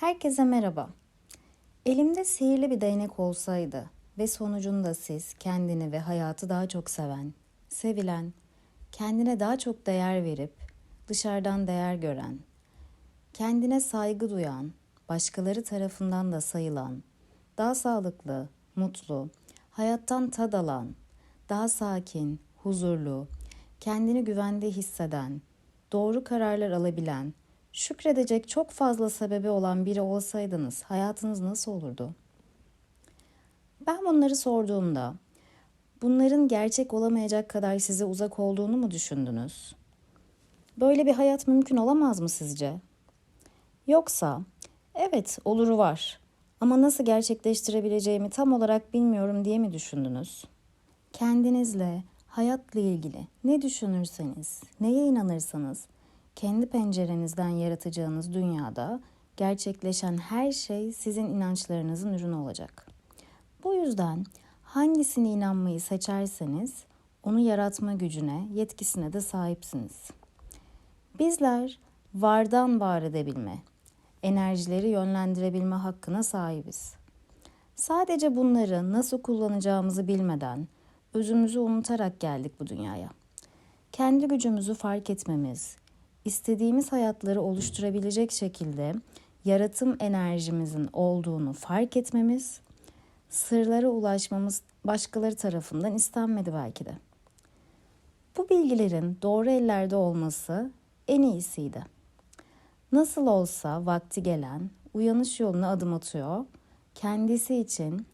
Herkese merhaba. Elimde sihirli bir değnek olsaydı ve sonucunda siz kendini ve hayatı daha çok seven, sevilen, kendine daha çok değer verip dışarıdan değer gören, kendine saygı duyan, başkaları tarafından da sayılan, daha sağlıklı, mutlu, hayattan tad alan, daha sakin, huzurlu, kendini güvende hisseden, doğru kararlar alabilen, şükredecek çok fazla sebebi olan biri olsaydınız hayatınız nasıl olurdu? Ben bunları sorduğumda bunların gerçek olamayacak kadar size uzak olduğunu mu düşündünüz? Böyle bir hayat mümkün olamaz mı sizce? Yoksa evet oluru var ama nasıl gerçekleştirebileceğimi tam olarak bilmiyorum diye mi düşündünüz? Kendinizle, hayatla ilgili ne düşünürseniz, neye inanırsanız kendi pencerenizden yaratacağınız dünyada gerçekleşen her şey sizin inançlarınızın ürünü olacak. Bu yüzden hangisine inanmayı seçerseniz onu yaratma gücüne, yetkisine de sahipsiniz. Bizler vardan var edebilme, enerjileri yönlendirebilme hakkına sahibiz. Sadece bunları nasıl kullanacağımızı bilmeden, özümüzü unutarak geldik bu dünyaya. Kendi gücümüzü fark etmemiz, istediğimiz hayatları oluşturabilecek şekilde yaratım enerjimizin olduğunu fark etmemiz, sırlara ulaşmamız başkaları tarafından istenmedi belki de. Bu bilgilerin doğru ellerde olması en iyisiydi. Nasıl olsa vakti gelen uyanış yoluna adım atıyor, kendisi için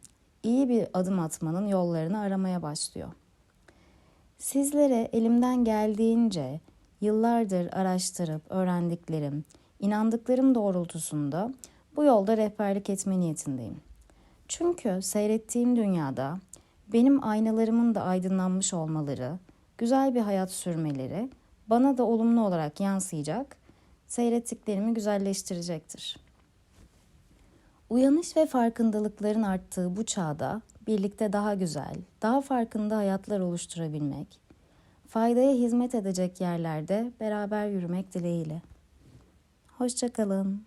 iyi bir adım atmanın yollarını aramaya başlıyor. Sizlere elimden geldiğince yıllardır araştırıp öğrendiklerim, inandıklarım doğrultusunda bu yolda rehberlik etme niyetindeyim. Çünkü seyrettiğim dünyada benim aynalarımın da aydınlanmış olmaları, güzel bir hayat sürmeleri bana da olumlu olarak yansıyacak, seyrettiklerimi güzelleştirecektir. Uyanış ve farkındalıkların arttığı bu çağda birlikte daha güzel, daha farkında hayatlar oluşturabilmek, faydaya hizmet edecek yerlerde beraber yürümek dileğiyle. Hoşçakalın.